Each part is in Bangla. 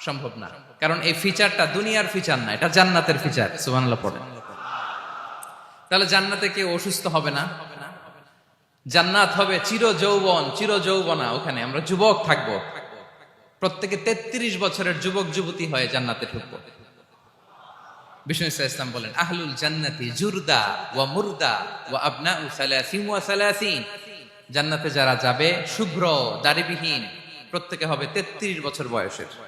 সম্ভব না। কারণ এই ফিচারটা দুনিয়ার ফিচার না, এটা জান্নাতের ফিচার সুবহানাল্লাহ পড়ে। তাহলে জান্নাতে কেউ অসুস্থ হবে না? জান্নাত হবে চির যৌবন চির যৌবনা ওখানে। আমরা যুবক থাকব। প্রত্যেকে তেত্রিশ বছরের যুবক, যুবতী হয়ে জান্নাতে ঢুকবো। বিষ্ণু ইসা ইসলাম বলেন, আহলুল জান্নাতি জুরদা ওয়া মুরদা ওয়া সালাসিন। জান্নাতে যারা যাবে, শুভ্র, দাড়িবিহীন, প্রত্যেকে হবে তেত্রিশ বছর বয়সের।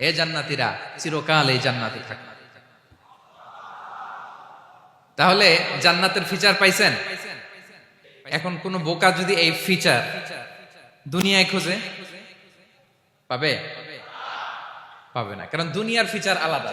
হে জান্নাতিরা চিরকাল এই জান্নাতে থাকবে। তাহলে জান্নাতের ফিচার পাইছেন? এখন কোন বোকা যদি এই ফিচার দুনিয়ায় খোঁজে, পাবে? পাবে না, কারণ দুনিয়ার ফিচার আলাদা।